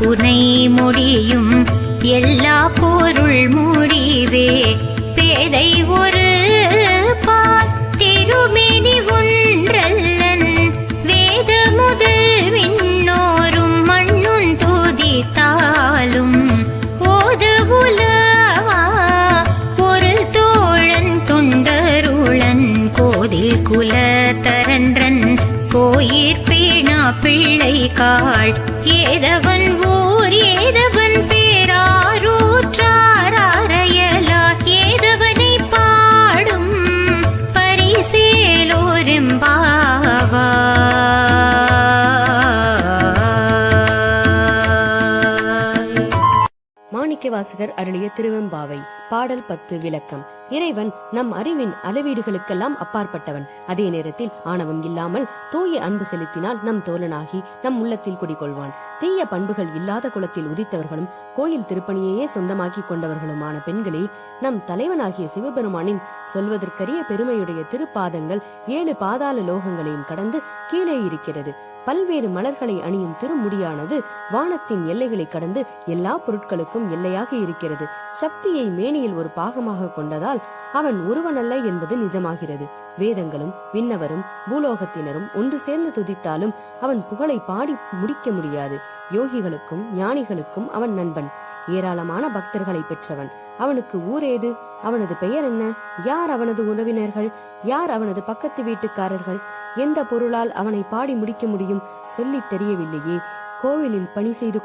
புனை முடியும். எல்லா பொருள் முடிவே. பேதை ஒரு பாத்திருமேனி ஒன்றல்லன். வேத முதல் விண்ணோரும் மண்ணும் துதித்தாலும். ஓது உலவா ஒரு தோழன் தொண்டருளன். கோதில் குலத்தரன்றன் கோயிற் மாப்பிள்ளை காள் ஏதவன் ஊர் ஏதவன் பேராரூற்றாரையலார் ஏதவனை பாடும் பரிசேலோரெம்பாவாய் மாணிக்கவாசகர் அருளிய திருவெம்பாவை. பாடல் பத்து விளக்கம். இறைவன் நம் அறிவின் அளவீடுகளுக்கெல்லாம் அப்பாற்பட்டவன். அதே நேரத்தில் ஆணவம் இல்லாமல் தூய அன்பு செலுத்தினால் நம் தோழனாகி நம் உள்ளத்தில் குடிகொள்வான். தீய பண்புகள் இல்லாத குலத்தில் உதித்தவர்களும் கோயில் திருப்பணியையே சொந்தமாக்கி கொண்டவர்களுமான பெண்களே நம் தலைவனாகிய சிவபெருமானின் சொல்வதற்கரிய பெருமையுடைய திருப்பாதங்கள் ஏழு பாதாள லோகங்களையும் கடந்து கீழே இருக்கிறது. பல்வேறு மலர்களை அணியும் திருமுடியானது வானத்தின் எல்லைகளை கடந்து எல்லா பொருட்களுக்கும் எல்லையாக இருக்கிறது. சக்தியை மேனியில் ஒரு பாகமாக கொண்டதால் என்றால் அவன் ஒருவனல்ல என்பது நிஜமாகிறது. வேதங்களும் விண்ணவரும் பூலோகத்தினரும் ஒன்று சேர்ந்து துதித்தாலும் அவன் புகழை பாடி முடிக்க முடியாது. யோகிகளுக்கும் ஞானிகளுக்கும் அவன் நண்பன். ஏராளமான பக்தர்களை பெற்றவன். அவனுக்கு ஊரேது? அவனது பெயர் என்ன? யார் அவனது உறவினர்கள்? யார் அவனது பக்கத்து வீட்டுக்காரர்கள்? எந்த பொருளால் அவனை பாடி முடிக்க முடியும்? சொல்லித் தெரியவில்லையே. கோவிலில் பணி செய்து